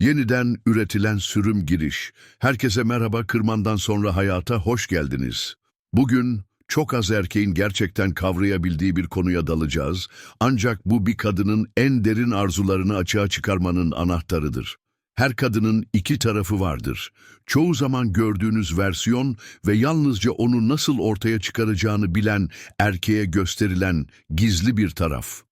Yeniden üretilen sürüm giriş. Herkese merhaba kırmandan sonra hayata hoş geldiniz. Bugün çok az erkeğin gerçekten kavrayabildiği bir konuya dalacağız. Ancak bu bir kadının en derin arzularını açığa çıkarmanın anahtarıdır. Her kadının iki tarafı vardır. Çoğu zaman gördüğünüz versiyon ve yalnızca onu nasıl ortaya çıkaracağını bilen erkeğe gösterilen gizli bir taraf.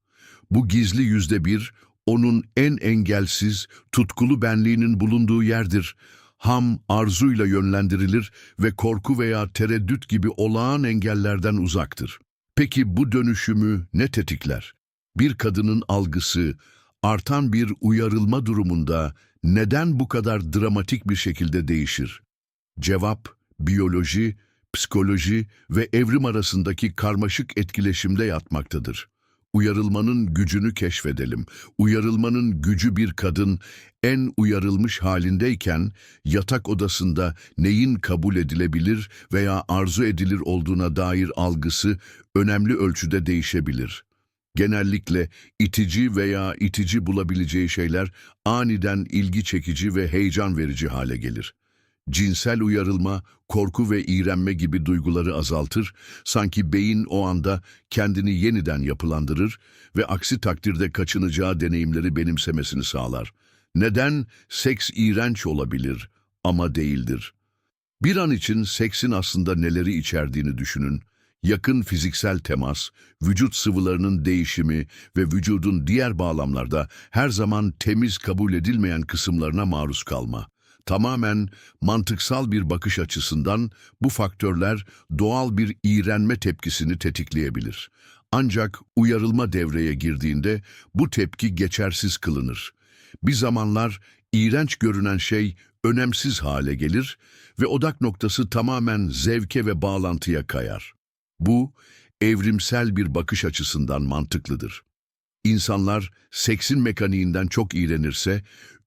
Bu gizli yüzde bir, onun en engelsiz, tutkulu benliğinin bulunduğu yerdir. Ham arzuyla yönlendirilir ve korku veya tereddüt gibi olağan engellerden uzaktır. Peki bu dönüşümü ne tetikler? Bir kadının algısı, artan bir uyarılma durumunda neden bu kadar dramatik bir şekilde değişir? Cevap, biyoloji, psikoloji ve evrim arasındaki karmaşık etkileşimde yatmaktadır. Uyarılmanın gücünü keşfedelim. Uyarılmanın gücü bir kadın en uyarılmış halindeyken yatak odasında neyin kabul edilebilir veya arzu edilir olduğuna dair algısı önemli ölçüde değişebilir. Genellikle itici veya itici bulabileceği şeyler aniden ilgi çekici ve heyecan verici hale gelir. Cinsel uyarılma, korku ve iğrenme gibi duyguları azaltır, sanki beyin o anda kendini yeniden yapılandırır ve aksi takdirde kaçınacağı deneyimleri benimsemesini sağlar. Neden seks iğrenç olabilir ama değildir? Bir an için seksin aslında neleri içerdiğini düşünün. Yakın fiziksel temas, vücut sıvılarının değişimi ve vücudun diğer bağlamlarda her zaman temiz kabul edilmeyen kısımlarına maruz kalma. Tamamen mantıksal bir bakış açısından bu faktörler doğal bir iğrenme tepkisini tetikleyebilir. Ancak uyarılma devreye girdiğinde bu tepki geçersiz kılınır. Bir zamanlar iğrenç görünen şey önemsiz hale gelir ve odak noktası tamamen zevke ve bağlantıya kayar. Bu, evrimsel bir bakış açısından mantıklıdır. İnsanlar seksin mekaniğinden çok iğrenirse,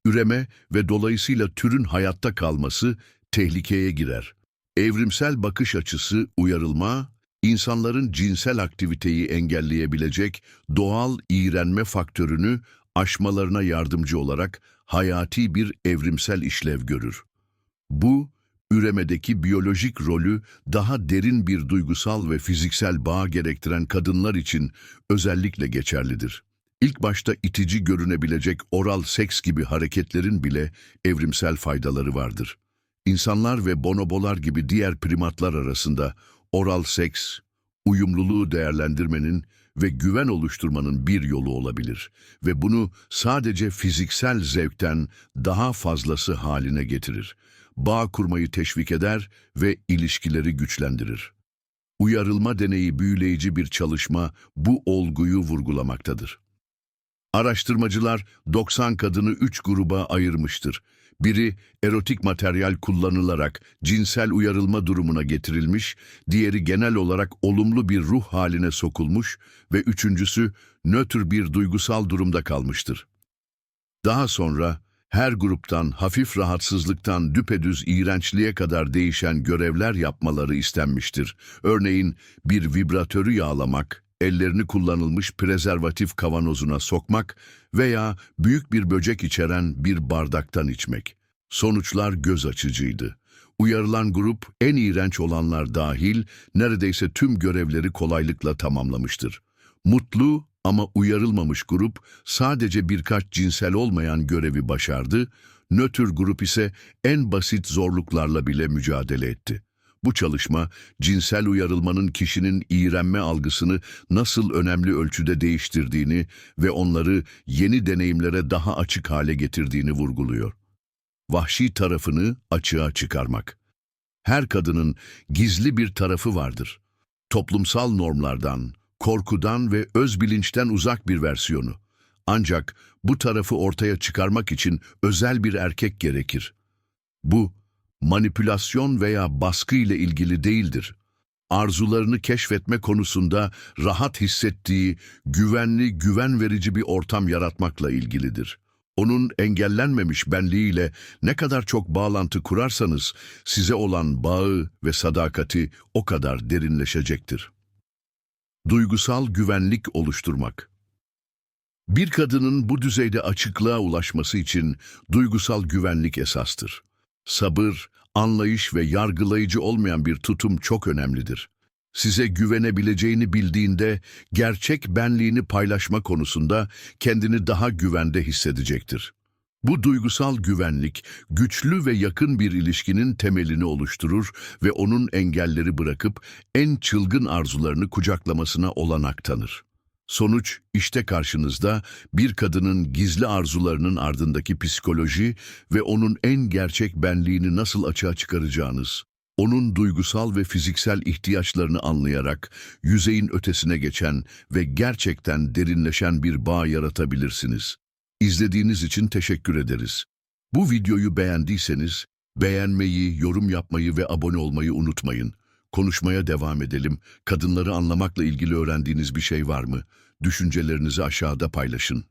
üreme ve dolayısıyla türün hayatta kalması tehlikeye girer. Evrimsel bakış açısı uyarılma, insanların cinsel aktiviteyi engelleyebilecek doğal iğrenme faktörünü aşmalarına yardımcı olarak hayati bir evrimsel işlev görür. Bu, üremedeki biyolojik rolü daha derin bir duygusal ve fiziksel bağ gerektiren kadınlar için özellikle geçerlidir. İlk başta itici görünebilecek oral seks gibi hareketlerin bile evrimsel faydaları vardır. İnsanlar ve bonobolar gibi diğer primatlar arasında oral seks, uyumluluğu değerlendirmenin ve güven oluşturmanın bir yolu olabilir ve bunu sadece fiziksel zevkten daha fazlası haline getirir. Bağ kurmayı teşvik eder ve ilişkileri güçlendirir. Uyarılma deneyi büyüleyici bir çalışma bu olguyu vurgulamaktadır. Araştırmacılar 90 kadını 3 gruba ayırmıştır. Biri erotik materyal kullanılarak cinsel uyarılma durumuna getirilmiş, diğeri genel olarak olumlu bir ruh haline sokulmuş ve üçüncüsü nötr bir duygusal durumda kalmıştır. Daha sonra her gruptan hafif rahatsızlıktan düpedüz iğrençliğe kadar değişen görevler yapmaları istenmiştir. Örneğin bir vibratörü yağlamak, ellerini kullanılmış prezervatif kavanozuna sokmak veya büyük bir böcek içeren bir bardaktan içmek. Sonuçlar göz açıcıydı. Uyarılan grup en iğrenç olanlar dahil neredeyse tüm görevleri kolaylıkla tamamlamıştır. Mutlu ama uyarılmamış grup sadece birkaç cinsel olmayan görevi başardı, nötr grup ise en basit zorluklarla bile mücadele etti. Bu çalışma, cinsel uyarılmanın kişinin iğrenme algısını nasıl önemli ölçüde değiştirdiğini ve onları yeni deneyimlere daha açık hale getirdiğini vurguluyor. Vahşi tarafını açığa çıkarmak. Her kadının gizli bir tarafı vardır. Toplumsal normlardan, korkudan ve öz bilinçten uzak bir versiyonu. Ancak bu tarafı ortaya çıkarmak için özel bir erkek gerekir. Bu, manipülasyon veya baskı ile ilgili değildir. Arzularını keşfetme konusunda rahat hissettiği, güvenli, güven verici bir ortam yaratmakla ilgilidir. Onun engellenmemiş benliğiyle ne kadar çok bağlantı kurarsanız size olan bağı ve sadakati o kadar derinleşecektir. Duygusal güvenlik oluşturmak Bir kadının bu düzeyde açıklığa ulaşması için duygusal güvenlik esastır. Sabır, anlayış ve yargılayıcı olmayan bir tutum çok önemlidir. Size güvenebileceğini bildiğinde gerçek benliğini paylaşma konusunda kendini daha güvende hissedecektir. Bu duygusal güvenlik, güçlü ve yakın bir ilişkinin temelini oluşturur ve onun engelleri bırakıp en çılgın arzularını kucaklamasına olanak tanır. Sonuç işte karşınızda bir kadının gizli arzularının ardındaki psikoloji ve onun en gerçek benliğini nasıl açığa çıkaracağınız. Onun duygusal ve fiziksel ihtiyaçlarını anlayarak yüzeyin ötesine geçen ve gerçekten derinleşen bir bağ yaratabilirsiniz. İzlediğiniz için teşekkür ederiz. Bu videoyu beğendiyseniz beğenmeyi, yorum yapmayı ve abone olmayı unutmayın. Konuşmaya devam edelim. Kadınları anlamakla ilgili öğrendiğiniz bir şey var mı? Düşüncelerinizi aşağıda paylaşın.